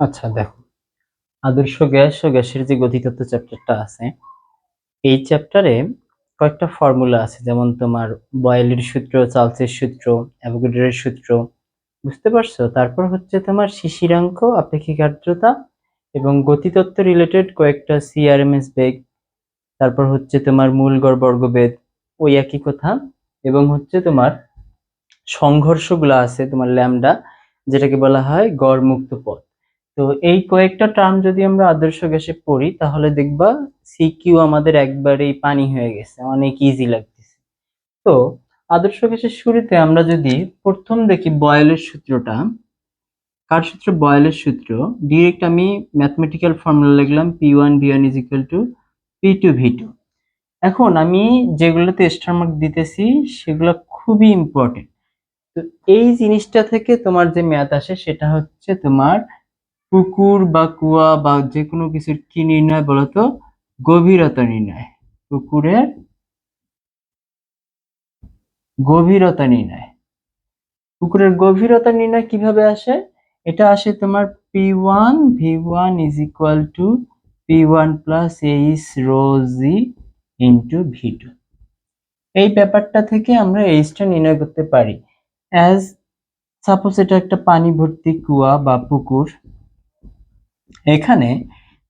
আচ্ছা দেখো। আদর্শ গ্যাস ও গ্যাসের যে গতিতত্ত্ব চ্যাপ্টারটা আছে, এই চ্যাপ্টারে কয়েকটা ফর্মুলা আছে, যেমন তোমার বয়েলের সূত্র চার্লসের সূত্র অ্যাভোগাড্রের সূত্র, বুঝতে পারছ? তারপর হচ্ছে তোমার শিশিরাঙ্ক আপেক্ষিক আর্দ্রতা এবং গতিতত্ত্ব রিলেটেড কয়েকটা সিআরএমএস বেগ, তারপর হচ্ছে তোমার মূল গড় বর্গবেদ ওই একই কথা, এবং হচ্ছে তোমার সংঘর্ষগুলো আছে, তোমার ল্যামডা যেটাকে বলা হয় গড় মুক্ত পথ। তো এই কয়েকটা টার্ম যদি আমরা আদর্শ গ্যাসে পড়ি, তাহলে দেখবা সিকিউ আমাদের একবারেই পানি হয়ে গেছে, অনেক ইজি লাগতেছে। তো আদর্শ গ্যাসের শুরুতে আমরা যদি প্রথম দেখি বয়েলের সূত্রটা, কার সূত্র? বয়েলের সূত্র। ডিরেক্ট আমি ম্যাথমেটিক্যাল ফর্মুলা লিখলাম P one V one is equal to P two V two এখন আমি যেগুলোতে স্টার মার্ক দিতেছি, সেগুলো খুবই ইম্পর্টেন্ট তো এই জিনিসটা থেকে তোমার যে ম্যাথ আসে, সেটা হচ্ছে তোমার পুকুর বা কুয়া বা যে কোনো কিছুর কি নির্ণয় বলতো? গভীরতা নির্ণয়। পুকুরের গভীরতা নির্ণয়। পুকুরের গভীরতা নির্ণয় কীভাবে আসে? এটা আসে তোমার P one V one is equal to P one plus H rho G into V two এই ব্যাপারটা থেকে আমরা এইচটা নির্ণয় করতে পারি। অ্যাজ সাপোজ এটা একটা পানি ভর্তি কুয়া বা পুকুর। এখানে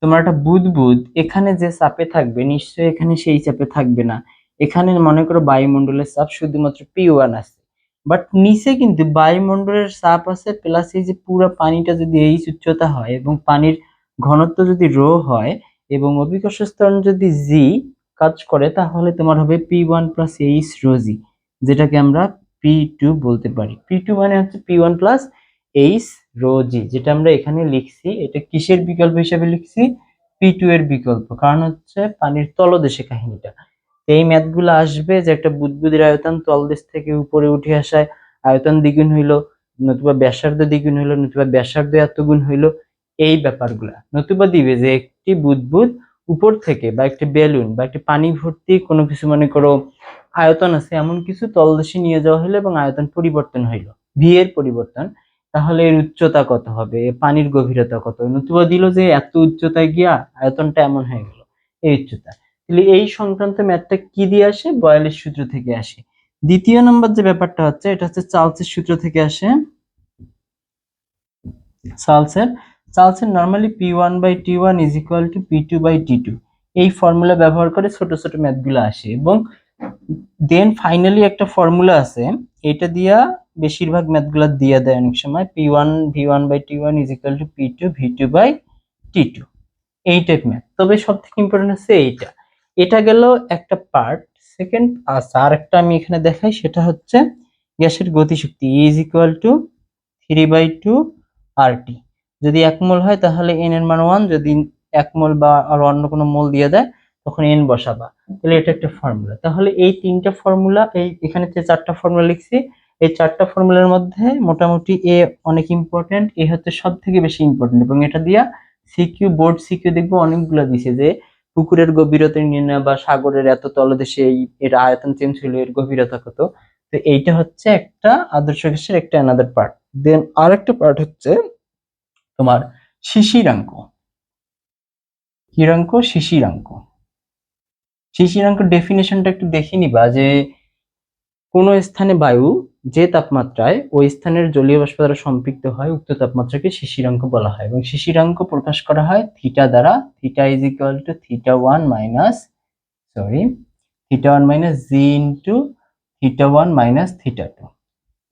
তোমার একটা বুদবুদ এখানে যে চাপে থাকবে, নিশ্চয়ই এখানে সেই চাপে থাকবে না। এখানে মনে করো বায়ুমণ্ডলের চাপ শুধুমাত্র পি ওয়ান আছে। বাট নিচে কিন্তু বায়ুমণ্ডলের চাপ আছে প্লাস এই যে পুরো পানিটা যদি এই উচ্চতা হয় এবং পানির ঘনত্ব যদি রো হয় এবং অভিকর্ষ স্তরণ যদি জি কাজ করে, তাহলে তোমার হবে P one plus H rho G যেটাকে আমরা পি টু বলতে পারি। পি টু মানে হচ্ছে P one plus H rho G যেটা আমরা এখানে লিখছি, এটা কিসের বিকল্প হিসেবে লিখছি? পি এর বিকল্প, কারণ হচ্ছে পানির তলদেশে কাহিনীটা। এই ম্যাথগুলো আসবে যে একটা বুদবুদের আয়তন তলদেশ থেকে উপরে উঠে আসায় আয়তন দ্বিগুণ হইল, নতুবা ব্যাসার্ধ দ্বিগুণ হইল, নতুবা ব্যাসার্ধ এত গুণ হইল, এই ব্যাপারগুলা। নতুবা দিবে যে একটি বুদবুদ উপর থেকে বা একটি বেলুন বা একটি পানি ভর্তি কোনো কিছু, মনে করো, আয়তন আছে, এমন কিছু তলদেশে নিয়ে যাওয়া হলো এবং আয়তন পরিবর্তন হইল ভি এর পরিবর্তন। তাহলে এর উচ্চতা কত হবে? পানির গভীরতা কত? নতুবা দিল যে এত উচ্চতায় গিয়া আয়তনটা এমন হয়ে গেল, এই উচ্চতা। তাহলে এই সংক্রান্ত ম্যাথটা কি দিয়ে আসে? বয়ালের সূত্র থেকে আসে। দ্বিতীয় নম্বর যে ব্যাপারটা হচ্ছে, এটা হচ্ছে চার্লসের সূত্র থেকে আসে। চার্লসের চার্লসের normally P one by T one is equal to P two by T two এই ফর্মুলা ব্যবহার করে ছোট ছোট ম্যাথগুলো আসে এবং দেন ফাইনালি একটা ফর্মুলা আছে, এটা দিয়া বেশিরভাগ ম্যাথগুলো দিয়ে দেয় অনেক সময়। P one V one by T one is equal to P two V two by T two এই টাইপ ম্যাথ তবে সব থেকে ইম্পর্টেন্ট হচ্ছে এইটা। এটা গেল একটা পার্ট সেকেন্ড আচ্ছা আর একটা আমি এখানে দেখাই, সেটা হচ্ছে গ্যাসের গতিশক্তি। Is equal to three by two R T যদি এক মোল হয়, তাহলে এন এর মান ওয়ান যদি এক মোল বা আর অন্য কোনো মোল দিয়ে দেয়, তখন এন বসাবা। তাহলে এটা একটা ফর্মুলা তাহলে এই তিনটা ফর্মুলা এই এখানে চারটা ফর্মুলা লিখছি এই চারটা ফর্মুলার মধ্যে মোটামুটি এ অনেক ইম্পর্টেন্ট এ হচ্ছে সব থেকে বেশি ইম্পর্টেন্ট এবং এটা দিয়া সিকিউ বোর্ড সিকিউ দেখব অনেকগুলো দিছে যে পুকুরের গভীরতা নির্ণয় বা সাগরের এত তলদেশে এই এর আয়তন চেঞ্জ হলো এর গভীরতা কত? তো এইটা হচ্ছে একটা আদর্শ গ্যাসের একটা অ্যানাদার পার্ট দেন আরেকটা পার্ট হচ্ছে তোমার শিশিরাঙ্ক। কিরাঙ্ক শিশিরাঙ্ক। শিশিরাঙ্ক ডেফিনেশনটা একটু দেখে নিবা যে কোনো স্থানে বায়ু যে তাপমাত্রায় ওই স্থানের জলীয় বাষ্প দ্বারা সম্পৃক্ত হয়, উক্ত তাপমাত্রাকে শিশিরাঙ্ক বলা হয় এবং শিশিরাঙ্ক প্রকাশ করা হয় থিটা দ্বারা। Theta is equal to theta one minus sorry theta one minus G into theta one minus theta two.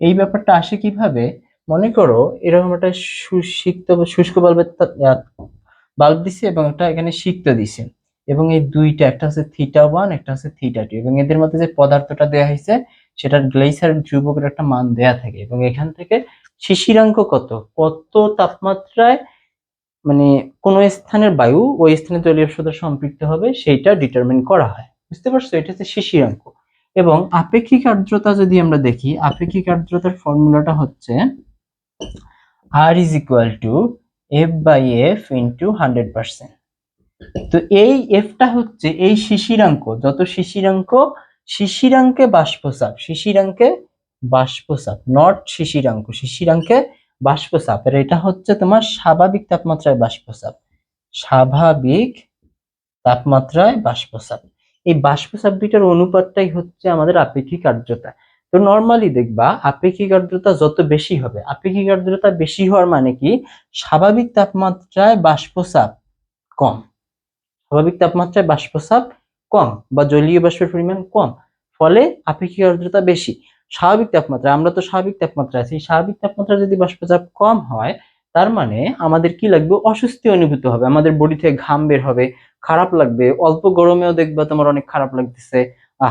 এই ব্যাপারটা আসে কীভাবে? মনে করো এরকম একটা সুসিক্ত শুষ্ক বাল্বের বাল্ব দিছে এবং একটা এখানে সিক্ত দিছে। এবং এই দুইটা, একটা হচ্ছে থিটা ওয়ান একটা হচ্ছে থিটা টু এবং এদের মধ্যে যে পদার্থটা দেওয়া হয়েছে, সেটার গ্লেসার ধ্রুবকের একটা মান দেয়া থাকে। এবং এখান থেকে শিশিরাঙ্ক কত? কত তাপমাত্রায় মানে কোন স্থানের বায়ু ওই স্থানে জলীয় সাথে সম্পৃক্ত হবে, সেইটা ডিটারমিন করা হয়। বুঝতে পারছ? এটা হচ্ছে শিশিরাঙ্ক এবং আপেক্ষিক আর্দ্রতা যদি আমরা দেখি, আপেক্ষিক আর্দ্রতার ফর্মুলাটা হচ্ছে R is equal to F by F into hundred percent তো এই এফটা হচ্ছে এই শিশিরাঙ্ক। যত শিশিরাঙ্ক, শিশিরাঙ্কে বাষ্পচাপ শিশিরাঙ্কে বাষ্পচাপ নট শিশিরাঙ্ক, শিশিরাঙ্কে বাষ্পচাপ। আর এটা হচ্ছে তোমার স্বাভাবিক তাপমাত্রায় বাষ্পচাপ। স্বাভাবিক তাপমাত্রায় বাষ্পচাপ। এই বাষ্পচাপ দুইটার অনুপাতটাই হচ্ছে আমাদের আপেক্ষিক আর্দ্রতা। তো নর্মালি দেখবা, আপেক্ষিক আর্দ্রতা যত বেশি হবে, আপেক্ষিক আর্দ্রতা বেশি হওয়ার মানে কি? স্বাভাবিক তাপমাত্রায় বাষ্পচাপ কম। স্বাভাবিক তাপমাত্রায় বাষ্পচাপ কম বা জলীয় বাষ্পের পরিমাণ কম, ফলে আপেক্ষিক আর্দ্রতা বেশি। স্বাভাবিক তাপমাত্রা, আমরা তো স্বাভাবিক তাপমাত্রা আছি, স্বাভাবিক তাপমাত্রা যদি বাষ্পচাপ কম হয়, তার মানে আমাদের কি লাগবে? অস্বস্তি অনুভূত হবে, আমাদের বডি থেকে ঘাম বের হবে, খারাপ লাগবে, অল্প গরমেও দেখবা তোমার অনেক খারাপ লাগতেছে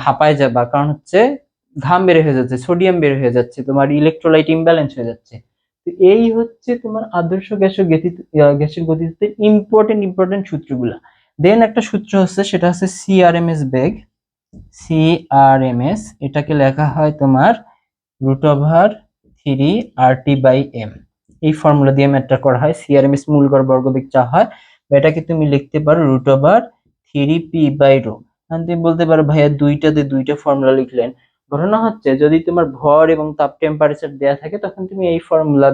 হাঁপায় যাবা, কারণ হচ্ছে ঘাম বের হয়ে যাচ্ছে সোডিয়াম বের হয়ে যাচ্ছে, তোমার ইলেকট্রোলাইট ইমব্যালেন্স হয়ে যাচ্ছে। তো এই হচ্ছে তোমার আদর্শ গ্যাসের গতি গ্যাসের গতিতে ইম্পর্টেন্ট ইম্পর্টেন্ট সূত্রগুলা। দেন একটা সূত্র হচ্ছে, সেটা হচ্ছে সিআরএমএস বেগ সিআরএমএস এটাকে লেখা হয় তোমার root over three R T by M এই ফর্মুলা দিয়ে ম্যাথটা করা হয়। সিআরএমএস মূল গড় বর্গদিক চা হয়। এটাকে তুমি লিখতে পারো root over three P by rho তুমি বলতে পারো, ভাইয়া দুইটাতে দুইটা ফর্মুলা লিখলেন। ঘটনা হচ্ছে, যদি তোমার ভর এবং তাপ টেম্পারেচার দেয়া থাকে, তখন তুমি এই ফর্মুলা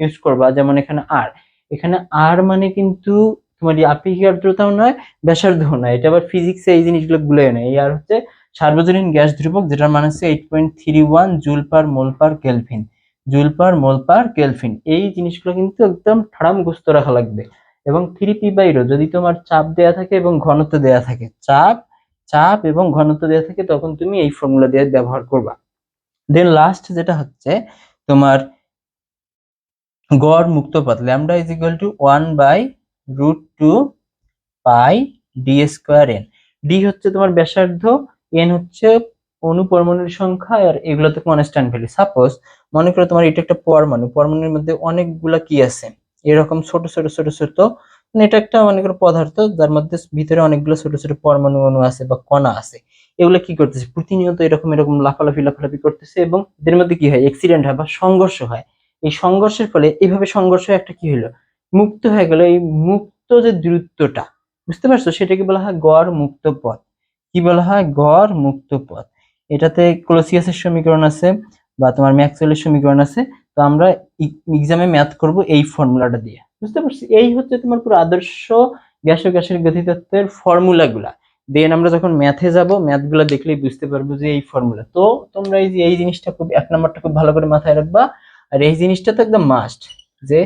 ইউজ করবা, যেমন এখানে আর এখানে আর মানে কিন্তু তোমার আপেক্ষিক আর্দ্রতাও নয় ব্যাসার্ধ নয়। এটা আবার ফিজিক্সে এই জিনিসগুলো গুলো নেয়। এই আর হচ্ছে সার্বজনীন গ্যাস ধ্রুবক, যেটার মানে হচ্ছে eight point three one joule per mole per kelvin joule per mole per kelvin এই জিনিসগুলো কিন্তু একদম ঠাড়া মুখস্থ রাখা লাগবে। এবং থ্রি পি বাই রো যদি তোমার চাপ দেয়া থাকে এবং ঘনত্ব দেয়া থাকে। চাপ চাপ এবং ঘনত্ব দেয়া থাকে, তখন তুমি এই ফর্মুলা দিয়ে ব্যবহার করবা। দেন লাস্ট যেটা হচ্ছে তোমার গড় মুক্ত পথ lambda is equal to one by root two pi D square N D হচ্ছে তোমার ব্যাসার্ধ এন হচ্ছে অনুপরমাণুর সংখ্যা, আর এগুলো তো কনস্ট্যান্ট ভ্যালু সাপোজ মনে করো তোমার এটা একটা পরমাণু, পরমাণুর মধ্যে অনেকগুলা কি আছে? এরকম ছোট ছোট ছোট ছোট মানে এটা একটা মনে করো পদার্থ, যার মধ্যে ভিতরে অনেকগুলো ছোট ছোট পরমাণু অণু আছে বা কণা আছে। এগুলো কি করতেছে? প্রতিনিয়ত এরকম এরকম লাফালাফি লাফালাফি করতেছে এবং এদের মধ্যে কি হয়? অ্যাক্সিডেন্ট হয় বা সংঘর্ষ হয়। এই সংঘর্ষের ফলে এইভাবে সংঘর্ষ একটা কি হলো? মুক্ত হয়ে গেল এই মুক্ত যে দূরত্বটা, বুঝতে পারছ? সেটাকে বলা হয় গড় মুক্ত পথ। কি বলা হয়? গড় মুক্ত পথ। এটাতে ক্লোসিয়াসের সমীকরণ আছে বা তোমার ম্যাক্সওয়েলের সমীকরণ আছে। তো আমরা এক্সামে ম্যাথ করব এই ফর্মুলাটা দিয়ে। বুঝতে পারছি? এই হচ্ছে তোমার পুরো আদর্শ গ্যাস ও গ্যাসের গতিতত্ত্বের ফর্মুলাগুলা দেন আমরা যখন ম্যাথে যাব ম্যাথগুলো দেখলেই বুঝতে পারব যে এই ফর্মুলা তো তোমরা এই যে, এই জিনিসটা খুব, এক নম্বরটা খুব ভালো করে মাথায় রাখবা। আর এই জিনিসটা তো একদম মাস্ট যে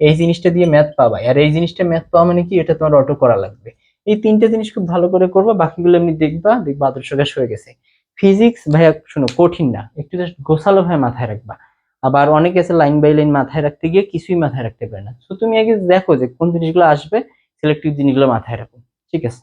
এই জিনিসটা দিয়ে ম্যাথ পাবা আর এই জিনিসটা ম্যাথ পাওয়া মানে কি? এটা তোমার অটো করা লাগবে। এই তিনটে জিনিস খুব ভালো করে করব, বাকিগুলো এমনি দেখবা দেখবা আদর্শ গ্যাস হয়ে গেছে। ফিজিক্স ভাইয়া, শোনো, কঠিন না। একটু জাস্ট গোছালো ভাই মাথায় রাখবা। আবার অনেকে আছে লাইন বাই লাইন মাথায় রাখতে গিয়ে কিছুই মাথায় রাখতে পারে না। তো তুমি আগে দেখো যে কোন জিনিসগুলো আসবে সিলেক্টিভ জিনিসগুলো মাথায় রাখো। ঠিক আছে?